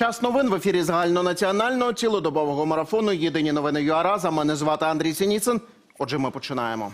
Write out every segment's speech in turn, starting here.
Час новин в ефірі загальнонаціонального цілодобового марафону. Єдині новини ЮАРАЗа. Мене звати Андрій Сініцин. Отже, ми починаємо.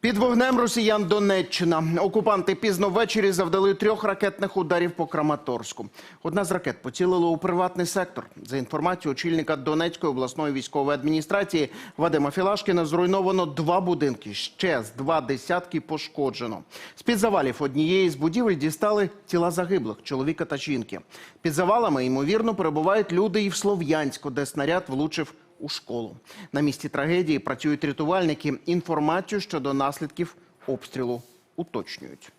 Під вогнем росіян Донеччина. Окупанти пізно ввечері завдали трьох ракетних ударів по Краматорську. Одна з ракет поцілила у приватний сектор. За інформацією очільника Донецької обласної військової адміністрації Вадима Філашкіна, зруйновано два будинки. Ще з два десятки пошкоджено. З під завалів однієї з будівель дістали тіла загиблих чоловіка та жінки. Під завалами ймовірно перебувають люди і в Слов'янську, де снаряд влучив у школу. На місці трагедії працюють рятувальники. Інформацію щодо наслідків обстрілу уточнюють.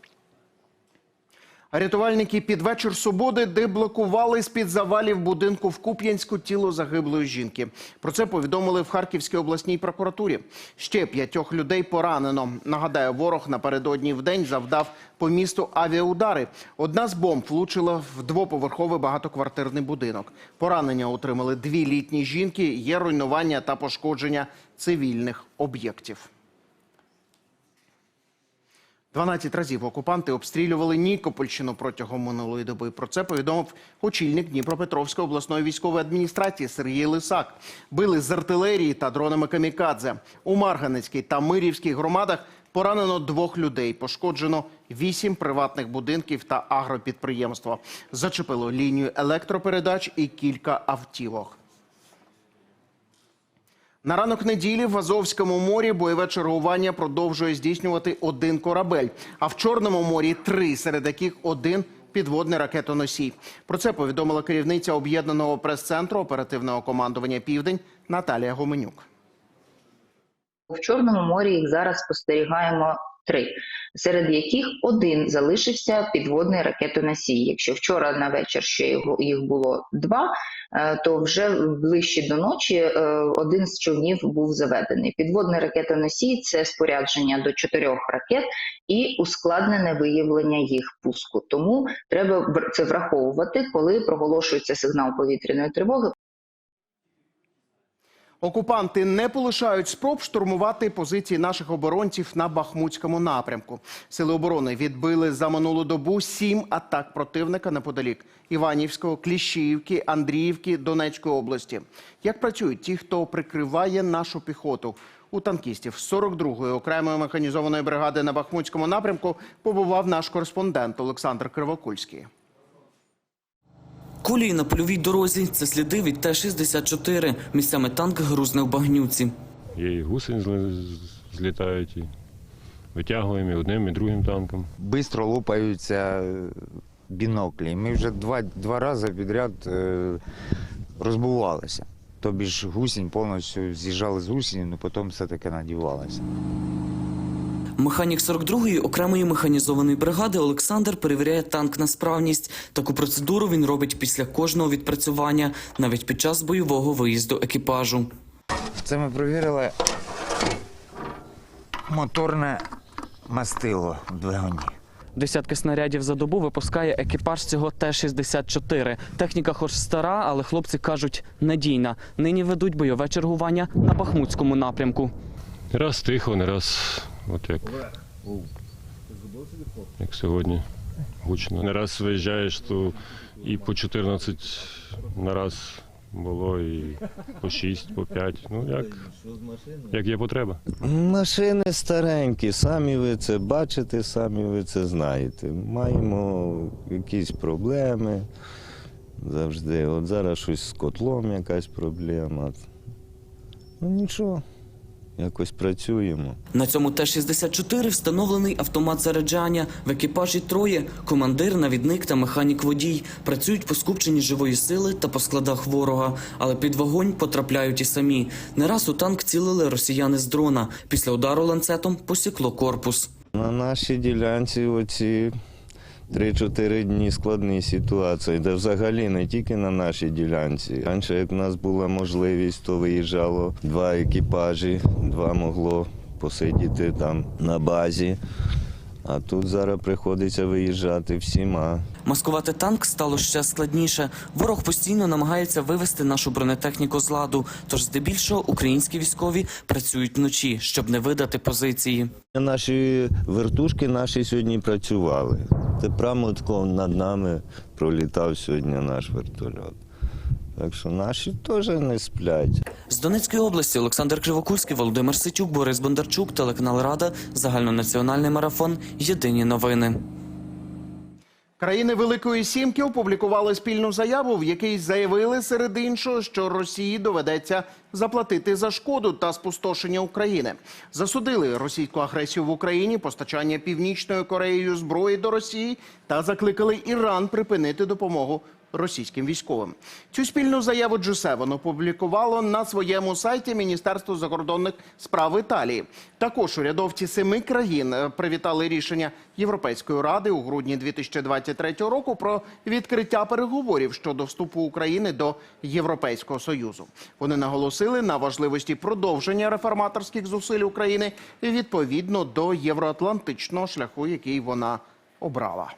Рятувальники під вечір суботи деблокували з-під завалів будинку в Куп'янську тіло загиблої жінки. Про це повідомили в Харківській обласній прокуратурі. Ще п'ятьох людей поранено. Нагадаю, ворог напередодні в день завдав по місту авіаудари. Одна з бомб влучила в двоповерховий багатоквартирний будинок. Поранення отримали дві літні жінки. Є руйнування та пошкодження цивільних об'єктів. 12 разів окупанти обстрілювали Нікопольщину протягом минулої доби. Про це повідомив очільник Дніпропетровської обласної військової адміністрації Сергій Лисак. Били з артилерії та дронами камікадзе. У Марганецькій та Мирівській громадах поранено двох людей. Пошкоджено вісім приватних будинків та агропідприємства. Зачепило лінію електропередач і кілька автівок. На ранок неділі в Азовському морі бойове чергування продовжує здійснювати один корабель, а в Чорному морі три, серед яких один підводний ракетоносій. Про це повідомила керівниця об'єднаного прес-центру оперативного командування Південь Наталія Гоменюк. В Чорному морі їх зараз спостерігаємо три, серед яких один залишився підводний ракетоносій. Якщо вчора на вечір ще його їх було два, е, то вже ближче до ночі е, один з човнів був заведений. Підводний ракетоносій це спорядження до чотирьох ракет і ускладнене виявлення їх пуску. Тому треба це враховувати, коли проголошується сигнал повітряної тривоги. Окупанти не полишають спроб штурмувати позиції наших оборонців на Бахмутському напрямку. Сили оборони відбили за минулу добу сім атак противника неподалік Іванівського, Кліщіївки, Андріївки, Донецької області. Як працюють ті, хто прикриває нашу піхоту? У танкістів 42-ї окремої механізованої бригади на Бахмутському напрямку побував наш кореспондент Олександр Кривокульський. Колії на польовій дорозі це сліди від Т-64. Місцями танк грузне в багнюці. Є і гусені зли- злітають, і витягуємо і одним, і другим танком. Бистро лопаються е, біноклі. Ми вже два, два рази підряд е, розбувалися. Тобі ж гусінь повністю з'їжджали з гусені, але потім все-таки надівалися. Механік 42-ї окремої механізованої бригади Олександр перевіряє танк на справність. Таку процедуру він робить після кожного відпрацювання, навіть під час бойового виїзду екіпажу. Це ми перевірили моторне мастило в двигуні. Десятки снарядів за добу випускає екіпаж цього Т-64. Техніка хоч стара, але хлопці кажуть надійна. Нині ведуть бойове чергування на Бахмутському напрямку. Раз тихо, не раз от як, як сьогодні. Гучно. Не раз виїжджаєш, то і по 14 на раз було, і по 6, по 5. Ну як, як є потреба. Машини старенькі, самі ви це бачите, самі ви це знаєте. Маємо якісь проблеми завжди. От зараз щось з котлом якась проблема. Ну нічого, якось працюємо. На цьому Т-64 встановлений автомат заряджання. В екіпажі троє – командир, навідник та механік-водій. Працюють по скупченні живої сили та по складах ворога. Але під вогонь потрапляють і самі. Не раз у танк цілили росіяни з дрона. Після удару ланцетом посікло корпус. На нашій ділянці оці 3-4 дні складні ситуації, де взагалі не тільки на нашій ділянці. Раніше, як в нас була можливість, то виїжджало два екіпажі, два могло посидіти там на базі. А тут зараз приходиться виїжджати всіма. Маскувати танк стало ще складніше. Ворог постійно намагається вивести нашу бронетехніку з ладу. Тож здебільшого українські військові працюють вночі, щоб не видати позиції. Наші вертушки наші сьогодні працювали. Це прямо над нами пролітав сьогодні наш вертольот. Так що наші теж не сплять. З Донецької області Олександр Кривокульський, Володимир Ситюк, Борис Бондарчук, телеканал Рада, загальнонаціональний марафон. Єдині новини. Країни Великої Сімки опублікували спільну заяву, в якій заявили серед іншого, що Росії доведеться заплатити за шкоду та спустошення України. Засудили російську агресію в Україні, постачання північною Кореєю зброї до Росії та закликали Іран припинити допомогу російським військовим. Цю спільну заяву G7 опублікувало на своєму сайті Міністерство закордонних справ Італії. Також урядовці семи країн е, привітали рішення Європейської ради у грудні 2023 року про відкриття переговорів щодо вступу України до Європейського союзу. Вони наголосили на важливості продовження реформаторських зусиль України відповідно до євроатлантичного шляху, який вона обрала.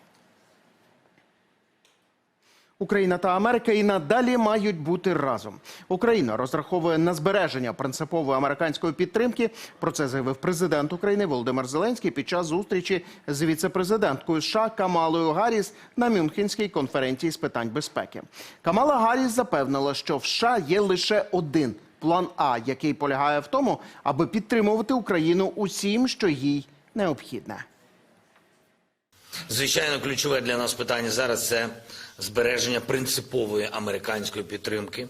Україна та Америка і надалі мають бути разом. Україна розраховує на збереження принципової американської підтримки. Про це заявив президент України Володимир Зеленський під час зустрічі з віцепрезиденткою США Камалою Гарріс на Мюнхенській конференції з питань безпеки. Камала Гарріс запевнила, що в США є лише один план А, який полягає в тому, аби підтримувати Україну усім, що їй необхідне. Звичайно, ключове для нас питання зараз це збереження принципової американської підтримки.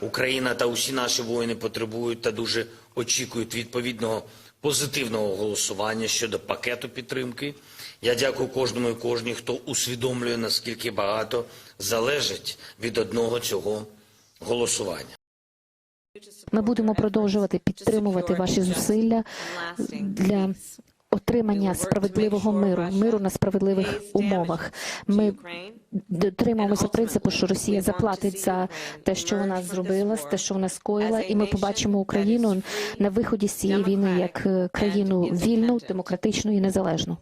Україна та усі наші воїни потребують та дуже очікують відповідного позитивного голосування щодо пакету підтримки. Я дякую кожному і кожній, хто усвідомлює, наскільки багато залежить від одного цього голосування. Ми будемо продовжувати підтримувати ваші зусилля для отримання справедливого миру, миру на справедливих умовах. Ми дотримуємося принципу, що Росія заплатить за те, що вона зробила, те, що вона скоїла, і ми побачимо Україну на виході з цієї війни як е, країну вільну, демократичну і незалежну.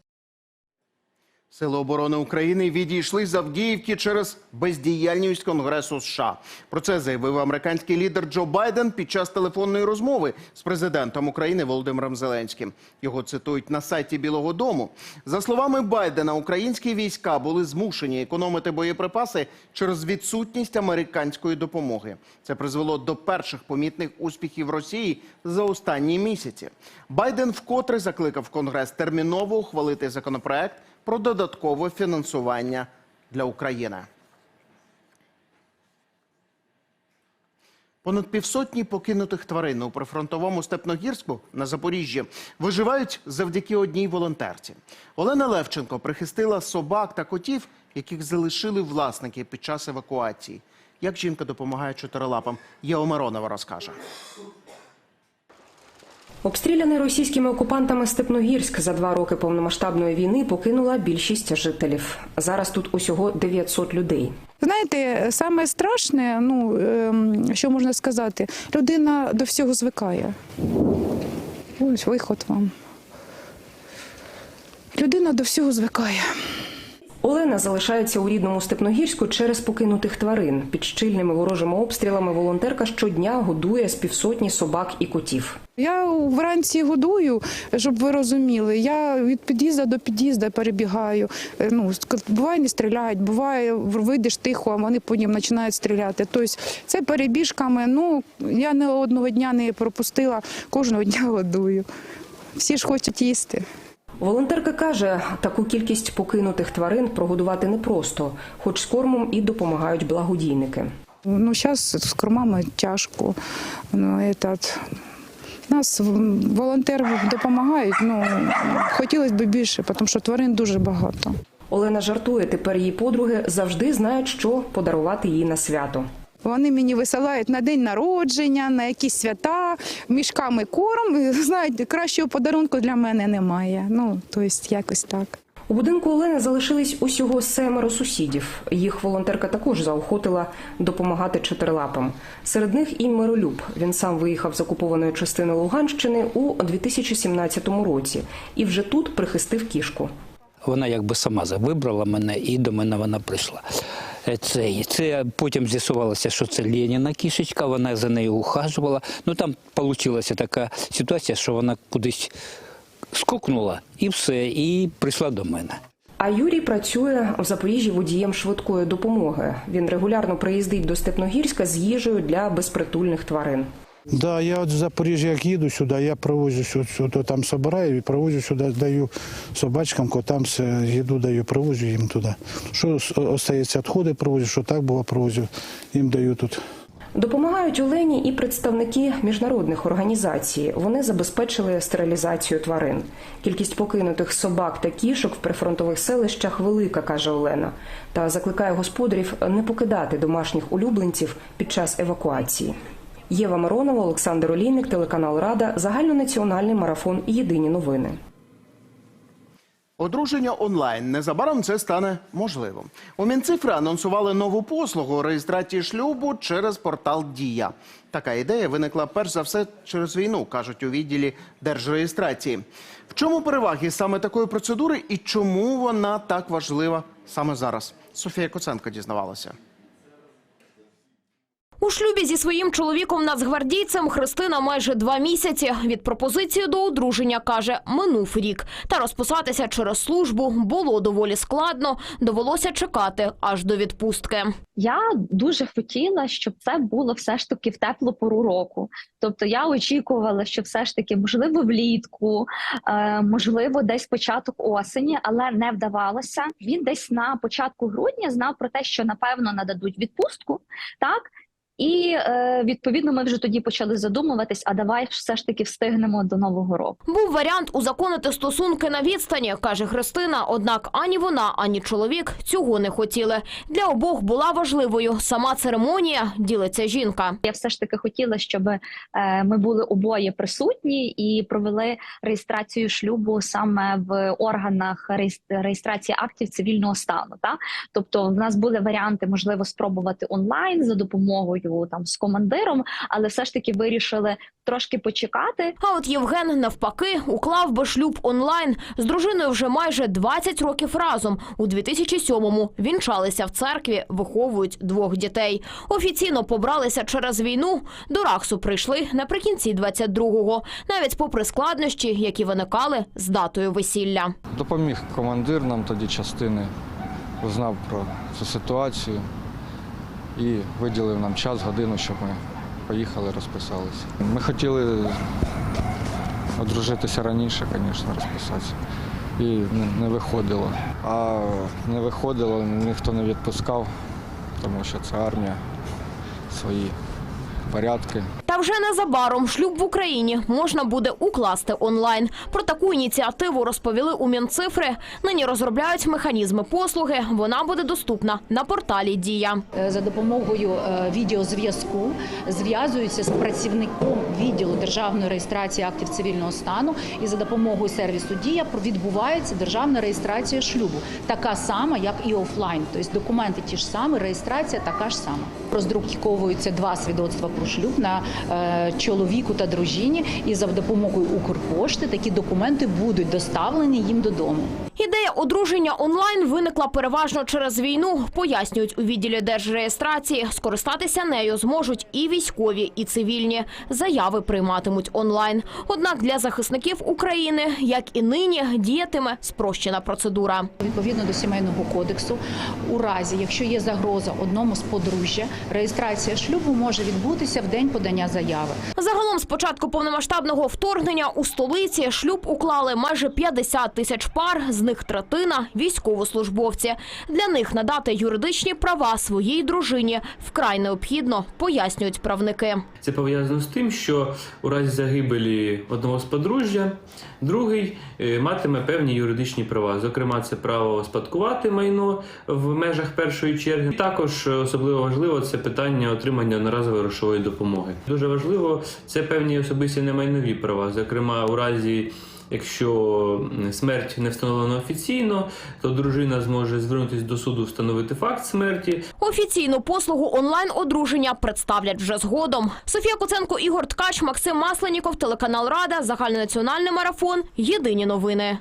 Сили оборони України відійшли з Авдіївки через бездіяльність Конгресу США. Про це заявив американський лідер Джо Байден під час телефонної розмови з президентом України Володимиром Зеленським. Його цитують на сайті Білого Дому. За словами Байдена, українські війська були змушені економити боєприпаси через відсутність американської допомоги. Це призвело до перших помітних успіхів Росії за останні місяці. Байден вкотре закликав Конгрес терміново ухвалити законопроект про додаткове фінансування для України. Понад півсотні покинутих тварин у прифронтовому Степногірську на Запоріжжі виживають завдяки одній волонтерці. Олена Левченко прихистила собак та котів, яких залишили власники під час евакуації. Як жінка допомагає чотирилапам, Єва Миронова розкаже. Обстріляний російськими окупантами Степногірськ за два роки повномасштабної війни покинула більшість жителів. Зараз тут усього 900 людей. Знаєте, саме страшне, ну ем, що можна сказати, людина до всього звикає. Ось виход вам. Людина до всього звикає. Олена залишається у рідному Степногірську через покинутих тварин. Під щільними ворожими обстрілами волонтерка щодня годує з півсотні собак і котів. Я вранці годую, щоб ви розуміли. Я від під'їзду до під'їзду перебігаю. Е, Ну, буває, не стріляють, буває, вийдеш тихо, а вони потім починають стріляти. Тобто це перебіжками. Ну, я не одного дня не пропустила, кожного дня годую. Всі ж хочуть їсти. Волонтерка каже, таку кількість покинутих тварин прогодувати непросто, хоч з кормом і допомагають благодійники. Ну, зараз з кормами тяжко. Ну, этот, нас волонтери допомагають. Ну, хотілося б більше, тому що тварин дуже багато. Олена жартує, тепер її подруги завжди знають, що подарувати їй на свято. Вони мені висилають на день народження, на якісь свята, мішками корм. Знають, кращого подарунку для мене немає. Ну, тобто, якось так. У будинку Олени залишились усього семеро сусідів. Їх волонтерка також заохотила допомагати чотирилапам. Серед них і Миролюб. Він сам виїхав з окупованої частини Луганщини у 2017 році і вже тут прихистив кішку. Вона якби сама вибрала мене і до мене вона прийшла. Е, Це, це потім з'ясувалося, що це Леніна кішечка, вона за нею ухажувала. Ну там вийшла така ситуація, що вона кудись скокнула і все, і прийшла до мене. А Юрій працює в Запоріжжі водієм швидкої допомоги. Він регулярно приїздить до Степногірська з їжею для безпритульних тварин. Да, я от Запоріжжя як їду сюди, я привозю сюди, там собираю і привозю сюди, даю собачкам, котам їду даю, привозю їм туди. Що остається відходи, привозю, що так було, привозю, їм даю тут. Допомагають Олені і представники міжнародних організацій. Вони забезпечили стерилізацію тварин. Кількість покинутих собак та кішок в прифронтових селищах велика, каже Олена, та закликає господарів не покидати домашніх улюбленців під час евакуації. Єва Миронова, Олександр Олійник, телеканал Рада, загальнонаціональний марафон Єдині новини. Одруження онлайн незабаром це стане можливим. У Мінцифри анонсували нову послугу реєстрації шлюбу через портал Дія. Така ідея виникла перш за все через війну, кажуть у відділі держреєстрації. В чому переваги саме такої процедури і чому вона так важлива саме зараз? Софія Коценко дізнавалася. У шлюбі зі своїм чоловіком нацгвардійцем Христина майже два місяці. Від пропозиції до одруження каже, минув рік. Та розписатися через службу було доволі складно. Довелося чекати аж до відпустки. Я дуже хотіла, щоб це було все ж таки в теплу пору року. Тобто я очікувала, що все ж таки, можливо, влітку, е, можливо, десь початок осені, але не вдавалося. Він десь на початку грудня знав про те, що напевно нададуть відпустку, так. І е, відповідно ми вже тоді почали задумуватись, а давай все ж таки встигнемо до нового року. Був варіант узаконити стосунки на відстані, каже Христина. Однак ані вона, ані чоловік цього не хотіли. Для обох була важливою сама церемонія. Ділиться жінка. Я все ж таки хотіла, щоб е, ми були обоє присутні і провели реєстрацію шлюбу саме в органах реєстрації актів цивільного стану. Та тобто, в нас були варіанти, можливо, спробувати онлайн за допомогою там з командиром, але все ж таки вирішили трошки почекати. А от Євген навпаки уклав би шлюб онлайн з дружиною вже майже 20 років разом. У 2007-му вінчалися в церкві, виховують двох дітей. Офіційно побралися через війну. До Рахсу прийшли наприкінці 22-го, навіть попри складнощі, які виникали з датою весілля. Допоміг командир нам тоді частини, знав про цю ситуацію і виділив нам час, годину, щоб ми поїхали, розписалися. Ми хотіли одружитися раніше, звісно, розписатися. І не, виходило. А не виходило, ніхто не відпускав, тому що це армія, свої порядки. Та вже незабаром шлюб в Україні можна буде укласти онлайн. Про таку ініціативу розповіли у Мінцифри. Нині розробляють механізми послуги. Вона буде доступна на порталі Дія. Е, за допомогою е, відеозв'язку зв'язуються з працівником відділу державної реєстрації актів цивільного стану, і за допомогою сервісу Дія відбувається державна реєстрація шлюбу, така сама, як і офлайн. Тобто документи ті ж самі, реєстрація така ж сама. Роздруковуються два свідоцтва про шлюб на е, чоловіку та дружині, і за допомогою Укрпошти такі документи будуть доставлені їм додому. Ідея одруження онлайн виникла переважно через війну. Пояснюють у відділі держреєстрації. Скористатися нею зможуть і військові, і цивільні. Заяви прийматимуть онлайн. Однак для захисників України, як і нині, діятиме спрощена процедура. Відповідно до сімейного кодексу, у разі, якщо є загроза одному з подружжя, реєстрація шлюбу може відбутися в день подання заяви. Загалом з початку повномасштабного вторгнення у столиці шлюб уклали майже 50 тисяч пар, з них третина – військовослужбовці. Для них надати юридичні права своїй дружині вкрай необхідно, пояснюють правники. Це пов'язано з тим, що у разі загибелі одного з подружжя другий е, матиме певні юридичні права. Зокрема, це право спадкувати майно в межах першої черги. Також е, особливо важливо це питання отримання одноразової грошової допомоги. Дуже важливо це певні особисті немайнові права. Зокрема, у разі Якщо смерть не встановлена офіційно, то дружина зможе звернутися до суду встановити факт смерті. Офіційну послугу онлайн-одруження представлять вже згодом. Софія Куценко, Ігор Ткач, Максим Масленіков, телеканал Рада, загальнонаціональний марафон. Єдині новини.